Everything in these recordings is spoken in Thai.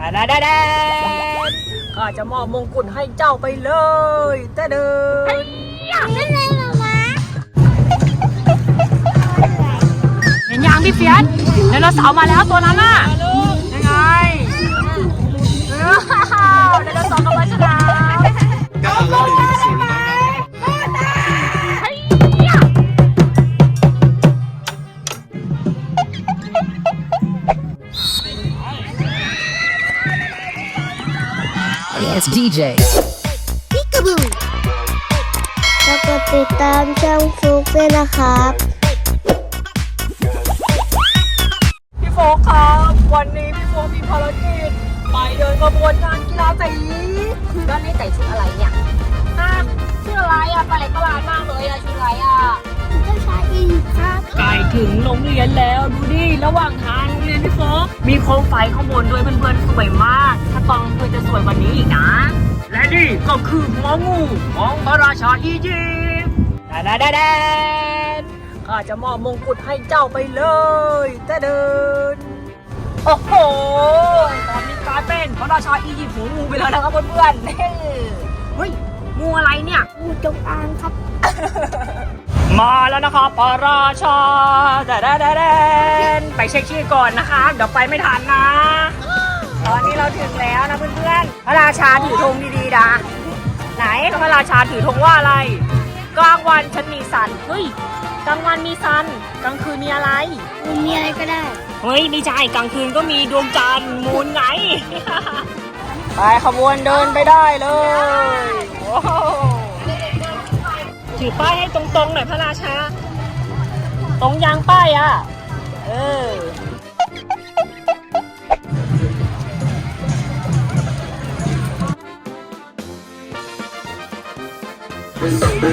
ดาดาดาดาข้าจะมอบมงกุฎให้เจ้าไปเลยแต่เดินไม่เลยหรอวะเห็นยังพี่เฟียสไดโนเสาร์มาแล้วตัวนั้นน่ะยังไง Yes, DJ. พิกาบูแล้วก็ติดตามช่องฟลุกด้วยนะครับ พี่โฟกครับ วันนี้พี่โฟกมีภารกิจไปเดินขบวนงานกีฬาสีก็นี่แต่งชุดอะไรเนี่ยอ้าวชุดอะไรอะไปประหลาดมากเลยอะชุดอะไรอะเจ้าชายอีกครับ ใกล้ถึงโรงเรียนแล้วดูดิ ระหว่างทางโรงเรียนพี่โฟก มีโคมไฟข้างบนด้วยเพื่อนๆสวยมาก ถ้าตองเพื่อนจะสวยกว่านี้อีกนะ และนี่ก็คือหัวงูของพระราชาอียิปต์ดาดาดาดนข้าจะมอบมงกุฎให้เจ้าไปเลยแต่เดิน โอ้โห ตอนนี้กลายเป็นพระราชาอียิปต์หัวงูไปแล้วนะครับเพื่อนๆเฮ้ยงูอะไรเนี่ยงูจงอางครับ มาแล้วนะครับพราชาแต่แดนไปเช็คชื่อก่อนนะคะ เดี๋ยวไปไม่ทันนะ ตอนนี้เราถึงแล้วนะเพื่อนๆ พระราชาถือธงดีๆนะไหนพระราชาถือธงว่าอะไร กลางวันฉันมีสัน เฮ้ย กลางวันมีซัน กลางคืนมีอะไรมันมีอะไรก็ได้ เฮ้ยไม่ใช่กลางคืนก็มีดวงจันทร์มูนไง ไปขบวนเดินไปได้เลย โอ้ ถือป้ายให้ตรงๆหน่อยพระราชา ตรงยางป้ายอะ เออ Lulu,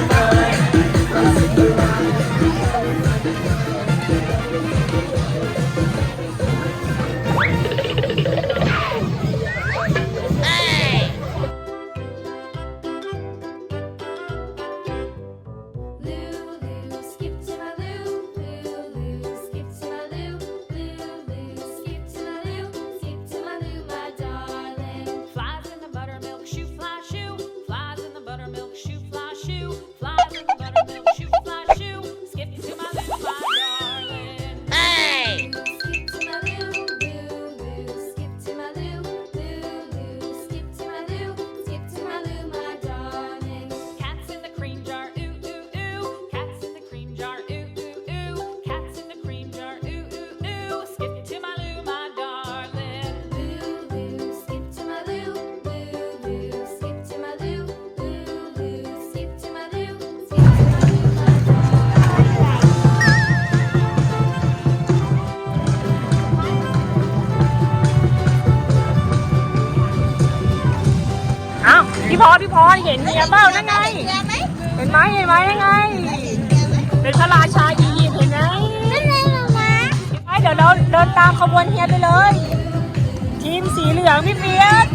รพี่พรเห็นเมียเปล่านั่นไง เห็นไหมเห็นไหมนั่นไง เป็นพระราชาอียิปต์เห็นไหมไม่เลยหรอวะไปเดี๋ยวเราเดินตามขบวนเฮียไปเลยทีมสีเหลืองพี่เฟียส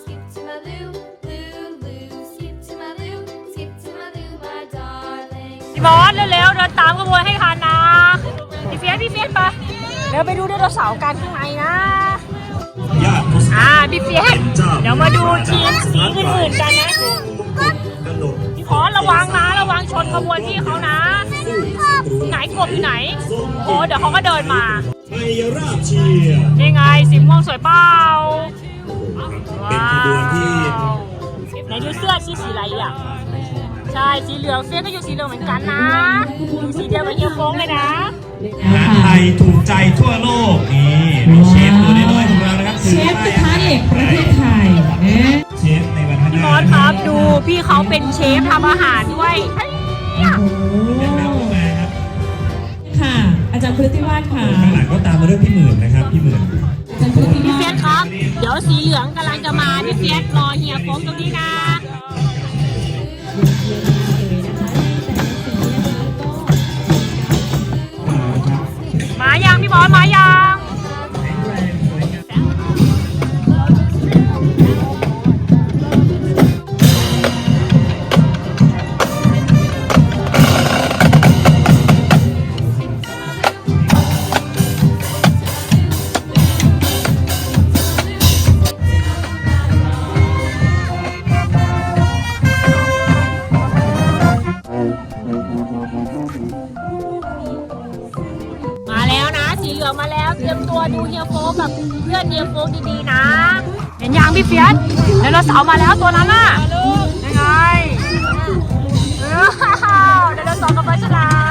Skip to my loo, Lulu. Skip to my loo, skip to my loo, my darling. พี่บอสเร็วๆเดินตามขบวนให้ทันนะพี่เฟียสพี่เฟียสไปเดี๋ยวไปดูไดโนเสาร์กันข้างในนะ พี่เฟียสเดี๋ยวมาดูทีมสีอื่นๆกันนะกระหนกพี่พอระวังนะระวังชนขบวนพี่เขานะ ไหนกบอยู่ไหน โอ้เดี๋ยวเขาก็เดินมายราบเชียร์นี่ไงสีม่วงสวยเปล่าเป็นขบวนที่ไหนดูเสื้อชีสีอะไรอะใช่สีเหลืองเฟียสก็อยู่สีเหลืองเหมือนกันนะอยู่สีเดียวกับเฮียโฟงเลยนะอาหารไทยถูกใจทั่วโลกนี่ ดูพี่เขาเป็นเชฟทำอาหารด้วยโอ้โหเรียนแบบมาครับค่ะ อาจารย์พฤติวาสค่ะข้างหลังก็ตามมาด้วยพี่หมื่นนะครับพี่หมื่นอาจารย์พฤติพี่วาเฟียสสครับ เดี๋ยวสีเหลืองกำลังจะมาพี่เฟียสรอเฮียโฟงตรงนี้นะ ตัวดูเฮียโฟกับเพื่อนเฮียโฟกดีๆนะ เห็นยางพี่เฟียสเดโนเสาร์มาแล้วตัวนั้นน่ะยังไงเออไดโนเสาร์กับปลาฉลาม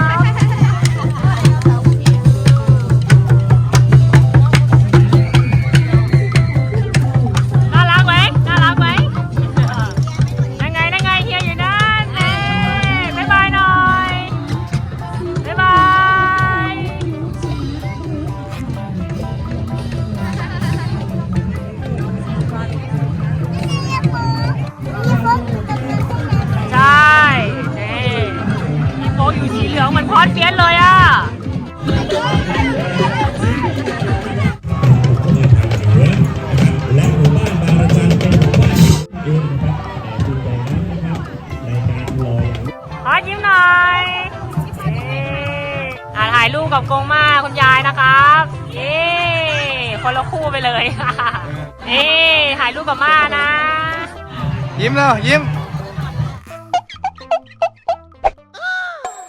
คู่ไปเลยนี่ถ่ายรูปกับม่านะ ยิ้มแล้วยิ้ม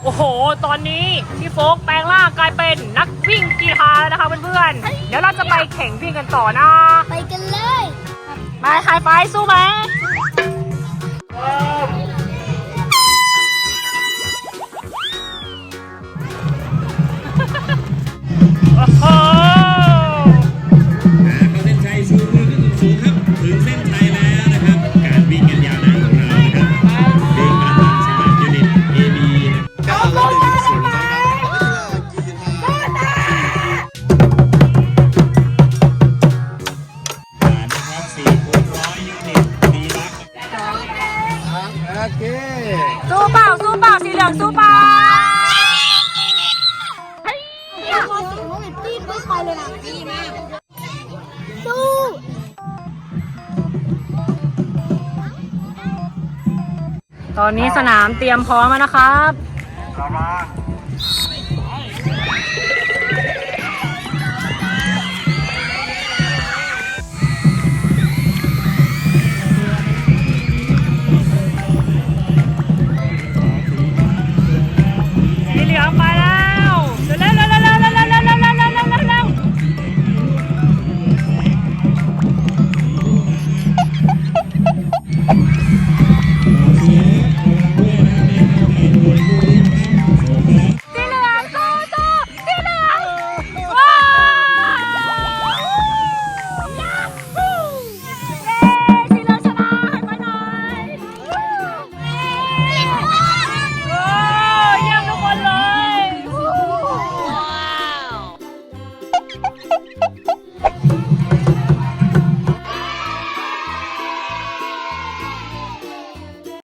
โอ้โห ตอนนี้พี่โฟกแปลงร่างกลายเป็นนักวิ่งกีฬาแล้วนะคะเพื่อนๆ เดี๋ยวเราจะไปแข่งวิ่งกันต่อนะ ไปกันเลยไปไฮไฟว์สู้ไหม ถึงเส้นชัยแล้วนะครับ การวิ่งกันยาวนานของเรานะครับวิ่งมาทางสมาร์ทยูนิต AB นะครับผ่านนะครับ4คูณร้อยยูนิตดีลักโอเค สู้เปล่าสู้เปล่าสีเหลืองสู้เปล่า ตอนนี้สนามเตรียมพร้อมแล้วนะครับ